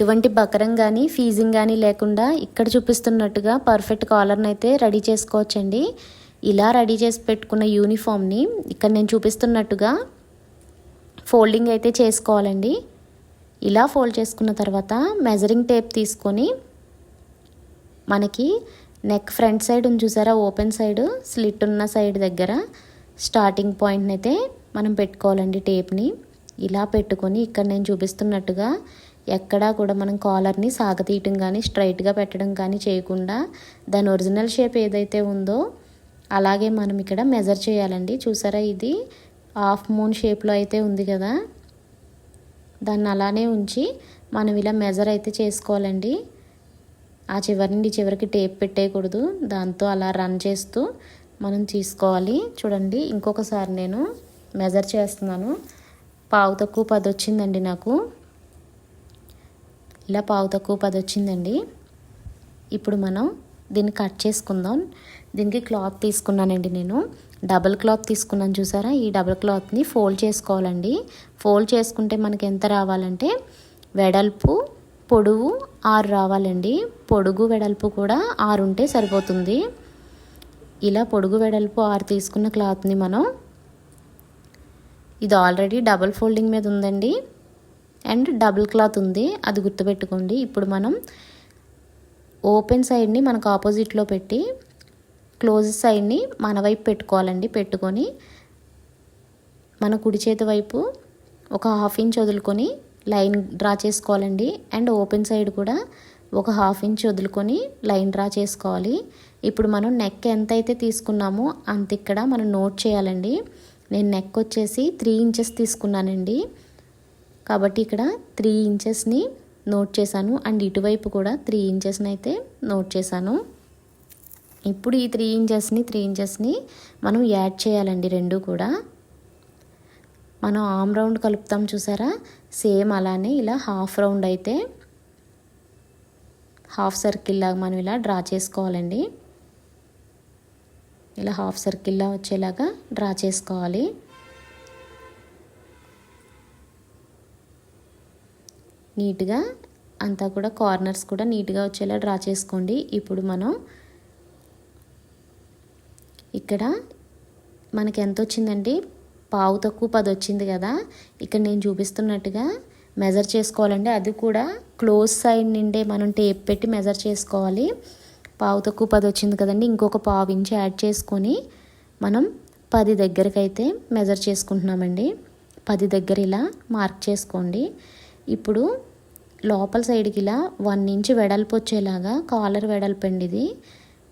ఎటువంటి బకరం కానీ ఫీజింగ్ కానీ లేకుండా ఇక్కడ చూపిస్తున్నట్టుగా పర్ఫెక్ట్ కాలర్ని అయితే రెడీ చేసుకోవచ్చండి. ఇలా రెడీ చేసి పెట్టుకున్న యూనిఫామ్ని ఇక్కడ నేను చూపిస్తున్నట్టుగా ఫోల్డింగ్ అయితే చేసుకోవాలండి. ఇలా ఫోల్డ్ చేసుకున్న తర్వాత మెజరింగ్ టేప్ తీసుకొని మనకి నెక్ ఫ్రంట్ సైడ్ ఉంది చూసారా ఓపెన్ సైడ్ స్లిట్ ఉన్న సైడ్ దగ్గర స్టార్టింగ్ పాయింట్ని అయితే మనం పెట్టుకోవాలండి టేప్ని ఇలా పెట్టుకొని ఇక్కడ నేను చూపిస్తున్నట్టుగా ఎక్కడా కూడా మనం కాలర్ని సాగతీయటం కానీ స్ట్రైట్గా పెట్టడం కానీ చేయకుండా దాని ఒరిజినల్ షేప్ ఏదైతే ఉందో అలాగే మనం ఇక్కడ మెజర్ చేయాలండి. చూసారా ఇది? హాఫ్ మూన్ షేప్లో అయితే ఉంది కదా? దాన్ని అలానే ఉంచి మనం ఇలా మెజర్ అయితే చేసుకోవాలండి. ఆ చివరి నుండి చివరికి టేప్ పెట్టేయకూడదు. దాంతో అలా రన్ చేస్తూ మనం తీసుకోవాలి. చూడండి ఇంకొకసారి నేను మెజర్ చేస్తున్నాను. పావు తక్కువ పది వచ్చిందండి నాకు. ఇలా పావు తక్కువ పది వచ్చిందండి. ఇప్పుడు మనం దీన్ని కట్ చేసుకుందాం. దీనికి క్లాత్ తీసుకున్నానండి నేను. డబుల్ క్లాత్ తీసుకున్నాను చూసారా? ఈ డబుల్ క్లాత్ని ఫోల్డ్ చేసుకోవాలండి. ఫోల్డ్ చేసుకుంటే మనకి ఎంత రావాలంటే వెడల్పు పొడువు ఆరు రావాలండి. పొడుగు వెడల్పు కూడా ఆరు ఉంటే సరిపోతుంది. ఇలా పొడుగు వెడల్పు ఆరు తీసుకున్న క్లాత్ని మనం ఇది ఆల్రెడీ డబుల్ ఫోల్డింగ్ మీద ఉందండి. అండ్ డబుల్ క్లాత్ ఉంది. అది గుర్తుపెట్టుకోండి. ఇప్పుడు మనం ఓపెన్ సైడ్ని మనకు ఆపోజిట్లో పెట్టి క్లోజ్ సైడ్ని మన వైపు పెట్టుకోవాలండి. పెట్టుకొని మన కుడి చేతి వైపు ఒక హాఫ్ ఇంచ్ వదులుకొని లైన్ డ్రా చేసుకోవాలండి. అండ్ ఓపెన్ సైడ్ కూడా ఒక హాఫ్ ఇంచ్ వదులుకొని లైన్ డ్రా చేసుకోవాలి. ఇప్పుడు మనం నెక్ ఎంత అయితే తీసుకున్నామో అంత ఇక్కడ మనం నోట్ చేయాలండి. నేను నెక్ వచ్చేసి త్రీ ఇంచెస్ తీసుకున్నానండి. కాబట్టి ఇక్కడ త్రీ ఇంచెస్ని నోట్ చేశాను. అండ్ ఇటువైపు కూడా త్రీ ఇంచెస్ని అయితే నోట్ చేశాను. ఇప్పుడు ఈ త్రీ ఇంచెస్ని త్రీ ఇంచెస్ని మనం యాడ్ చేయాలండి రెండు కూడా. మనం ఆమ్ రౌండ్ కలుపుతాం చూసారా? సేమ్ అలానే ఇలా హాఫ్ రౌండ్ అయితే హాఫ్ సర్కిల్ లాగా మనం ఇలా డ్రా చేసుకోవాలండి. ఇలా హాఫ్ సర్కిల్లా వచ్చేలాగా డ్రా చేసుకోవాలి. నీట్గా అంతా కూడా కార్నర్స్ కూడా నీట్గా వచ్చేలా డ్రా చేసుకోండి. ఇప్పుడు మనం ఇక్కడ మనకి ఎంత వచ్చిందండి? పావు తక్కువ పది వచ్చింది కదా. ఇక్కడ నేను చూపిస్తున్నట్టుగా మెజర్ చేసుకోవాలండి. అది కూడా క్లోజ్ సైడ్ నుండే మనం టేప్ పెట్టి మెజర్ చేసుకోవాలి. పావు తక్కువ పది వచ్చింది కదండి. ఇంకొక పావు ఇంచి యాడ్ చేసుకొని మనం పది దగ్గరకైతే మెజర్ చేసుకుంటున్నామండి. పది దగ్గర ఇలా మార్క్ చేసుకోండి. ఇప్పుడు లోపల సైడ్కి ఇలా వన్ ఇంచ్ వెడల్పు వచ్చేలాగా కాలర్ వెడల్పు అండి ఇది.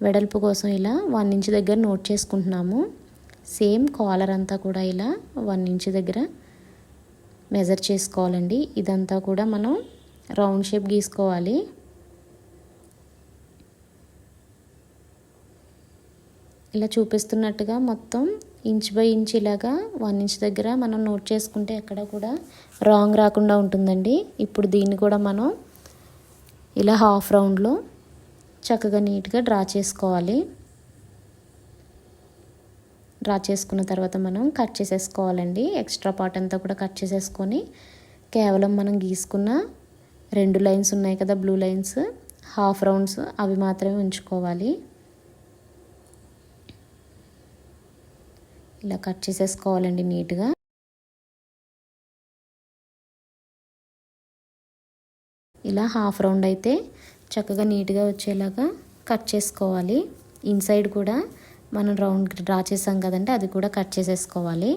వెడల్పు కోసం ఇలా వన్ ఇంచ్ దగ్గర నోట్ చేసుకుంటున్నాము. సేమ్ కాలర్ అంతా కూడా ఇలా వన్ ఇంచ్ దగ్గర మెజర్ చేసుకోవాలండి. ఇదంతా కూడా మనం రౌండ్ షేప్ గీసుకోవాలి. ఇలా చూపిస్తున్నట్టుగా మొత్తం ఇంచ్ బై ఇంచ్ ఇలాగా వన్ ఇంచ్ దగ్గర మనం నోట్ చేసుకుంటే ఎక్కడ కూడా రాంగ్ రాకుండా ఉంటుందండి. ఇప్పుడు దీన్ని కూడా మనం ఇలా హాఫ్ రౌండ్లో చక్కగా నీట్గా డ్రా చేసుకోవాలి. డ్రా చేసుకున్న తర్వాత మనం కట్ చేసేసుకోవాలండి. ఎక్స్ట్రా పార్ట్ అంతా కూడా కట్ చేసేసుకొని కేవలం మనం గీసుకున్న రెండు లైన్స్ ఉన్నాయి కదా బ్లూ లైన్స్ హాఫ్ రౌండ్స్ అవి మాత్రమే ఉంచుకోవాలి. ఇలా కట్ చేసేసుకోవాలండి నీట్గా. ఇలా హాఫ్ రౌండ్ అయితే చక్కగా నీట్గా వచ్చేలాగా కట్ చేసుకోవాలి. ఇన్సైడ్ కూడా మనం రౌండ్ డ్రా చేసాం కదండి అది కూడా కట్ చేసేసుకోవాలి.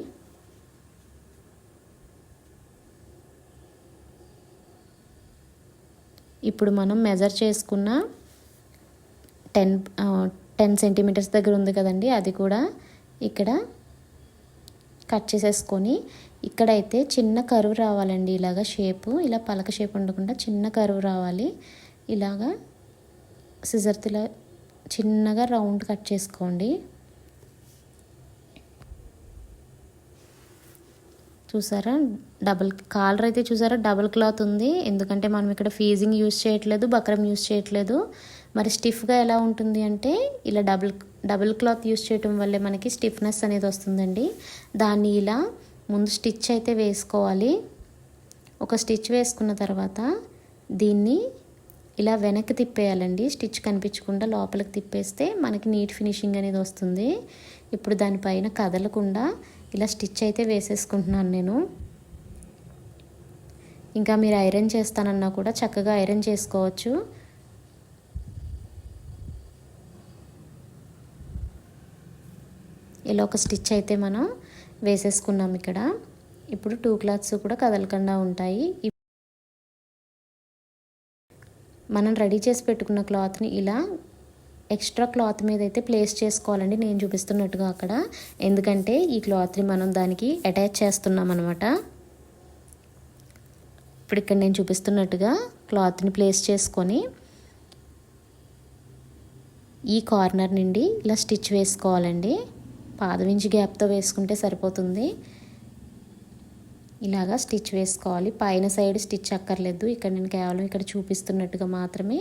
ఇప్పుడు మనం మెజర్ చేసుకున్న టెన్ టెన్ సెంటీమీటర్స్ దగ్గర ఉంది కదండి అది కూడా ఇక్కడ కట్ చేసేసుకొని ఇక్కడైతే చిన్న కరువు రావాలండి. ఇలాగ షేపు ఇలా పలక షేప్ ఉండకుండా చిన్న కరువు రావాలి. ఇలాగా సిజర్తిలా చిన్నగా రౌండ్ కట్ చేసుకోండి. చూసారా? డబుల్ కాలర్ అయితే చూసారా? డబుల్ క్లాత్ ఉంది. ఎందుకంటే మనం ఇక్కడ ఫీజింగ్ యూజ్ చేయట్లేదు బక్రం యూస్ చేయట్లేదు. మరి స్టిఫ్గా ఎలా ఉంటుంది అంటే ఇలా డబుల్ డబుల్ క్లాత్ యూస్ చేయటం వల్లే మనకి స్టిఫ్నెస్ అనేది వస్తుందండి. దాన్ని ఇలా ముందు స్టిచ్ అయితే వేసుకోవాలి. ఒక స్టిచ్ వేసుకున్న తర్వాత దీన్ని ఇలా వెనక్కి తిప్పేయాలండి. స్టిచ్ కనిపించకుండా లోపలికి తిప్పేస్తే మనకి నీట్ ఫినిషింగ్ అనేది వస్తుంది. ఇప్పుడు దానిపైన కదలకుండా ఇలా స్టిచ్ అయితే వేసేసుకుంటున్నాను నేను. ఇంకా మీరు ఐరన్ చేస్తానన్నా కూడా చక్కగా ఐరన్ చేసుకోవచ్చు. ఇలా ఒక స్టిచ్ అయితే మనం వేసేసుకున్నాం ఇక్కడ. ఇప్పుడు టూ క్లాత్స్ కూడా కదలకుండా ఉంటాయి. మనం రెడీ చేసి పెట్టుకున్న క్లాత్ని ఇలా ఎక్స్ట్రా క్లాత్ మీద అయితే ప్లేస్ చేసుకోవాలండి. నేను చూపిస్తున్నట్టుగా అక్కడ. ఎందుకంటే ఈ క్లాత్ని మనం దానికి అటాచ్ చేస్తున్నాం అనమాట ఇప్పుడు ఇక్కడ నేను చూపిస్తున్నట్టుగా క్లాత్ని ప్లేస్ చేసుకొని ఈ కార్నర్ నుండి ఇలా స్టిచ్ వేసుకోవాలండి. పాదవించి గ్యాప్తో వేసుకుంటే సరిపోతుంది. ఇలాగా స్టిచ్ వేసుకోవాలి. పైన సైడ్ స్టిచ్ అక్కర్లేదు. ఇక్కడ నేను కేవలం ఇక్కడ చూపిస్తున్నట్టుగా మాత్రమే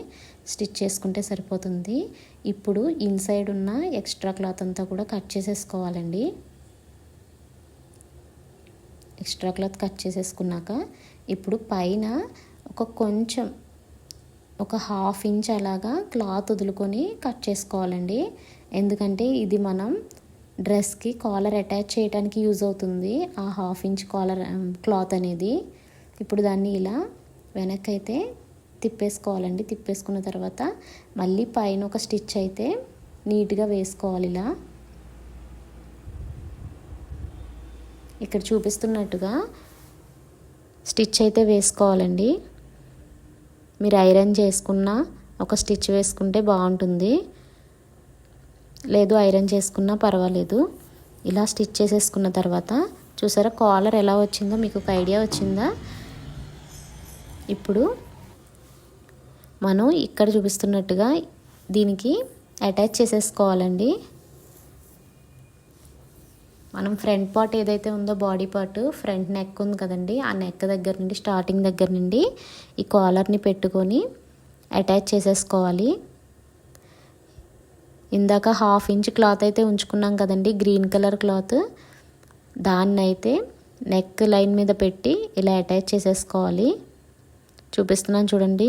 స్టిచ్ చేసుకుంటే సరిపోతుంది. ఇప్పుడు ఇన్సైడ్ ఉన్న ఎక్స్ట్రా క్లాత్ అంతా కూడా కట్ చేసేసుకోవాలండి. ఎక్స్ట్రా క్లాత్ కట్ చేసేసుకున్నాక ఇప్పుడు పైన ఒక కొంచెం ఒక హాఫ్ ఇంచ్ అలాగా క్లాత్ వదులుకొని కట్ చేసుకోవాలండి. ఎందుకంటే ఇది మనం డ్రెస్కి కాలర్ అటాచ్ చేయడానికి యూజ్ అవుతుంది. ఆ హాఫ్ ఇంచ్ కాలర్ క్లాత్ అనేది. ఇప్పుడు దాన్ని ఇలా వెనక్కి అయితే తిప్పేసుకోవాలండి. తిప్పేసుకున్న తర్వాత మళ్ళీ పైన ఒక స్టిచ్ అయితే నీట్గా వేసుకోవాలి ఇలా. ఇక్కడ చూపిస్తున్నట్టుగా స్టిచ్ అయితే వేసుకోవాలండి. మీరు ఐరన్ చేసుకున్న ఒక స్టిచ్ వేసుకుంటే బాగుంటుంది. లేదు ఐరన్ చేసుకున్నా పర్వాలేదు. ఇలా స్టిచ్ చేసేసుకున్న తర్వాత చూసారా కాలర్ ఎలా వచ్చిందో మీకు ఒక ఐడియా వచ్చిందా? ఇప్పుడు మనం ఇక్కడ చూపిస్తున్నట్టుగా దీనికి అటాచ్ చేసేసుకోవాలండి. మనం ఫ్రంట్ పార్ట్ ఏదైతే ఉందో బాడీ పార్ట్ ఫ్రంట్ నెక్ ఉంది కదండి ఆ నెక్ దగ్గర నుండి స్టార్టింగ్ దగ్గర నుండి ఈ కాలర్ని పెట్టుకొని అటాచ్ చేసేసుకోవాలి. ఇందాక హాఫ్ ఇంచ్ క్లాత్ అయితే ఉంచుకున్నాం కదండి గ్రీన్ కలర్ క్లాత్. దాన్ని అయితే నెక్ లైన్ మీద పెట్టి ఇలా అటాచ్ చేసేసుకోవాలి. చూపిస్తున్నాను చూడండి.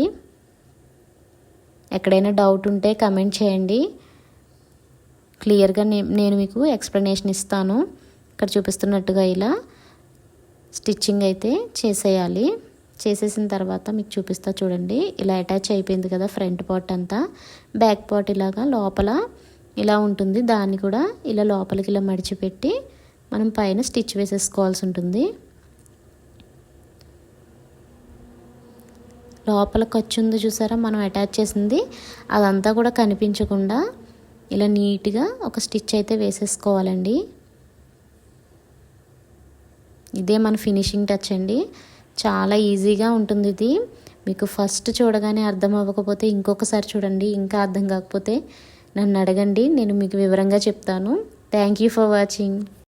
ఎక్కడైనా డౌట్ ఉంటే కమెంట్ చేయండి. క్లియర్గా నేను మీకు ఎక్స్ప్లెనేషన్ ఇస్తాను. ఇక్కడ చూపిస్తున్నట్టుగా ఇలా స్టిచ్చింగ్ అయితే చేసేయాలి. చేసేసిన తర్వాత మీకు చూపిస్తా చూడండి. ఇలా అటాచ్ అయిపోయింది కదా ఫ్రంట్ పార్ట్ అంతా. బ్యాక్ పార్ట్ ఇలాగా లోపల ఇలా ఉంటుంది. దాన్ని కూడా ఇలా లోపలికి ఇలా మడిచిపెట్టి మనం పైన స్టిచ్ వేసేసుకోవాల్సి ఉంటుంది. లోపల ఖర్చు ఉంది చూసారా? మనం అటాచ్ చేసింది. అదంతా కూడా కనిపించకుండా ఇలా నీట్గా ఒక స్టిచ్ అయితే వేసేసుకోవాలండి. ఇదే మన ఫినిషింగ్ టచ్ అండి. చాలా ఈజీగా ఉంటుంది ఇది. మీకు ఫస్ట్ చూడగానే అర్థం అవ్వకపోతే ఇంకొకసారి చూడండి ఇంకా అర్థం కాకపోతే నన్ను అడగండి నేను మీకు వివరంగా చెప్తాను. Thank you for watching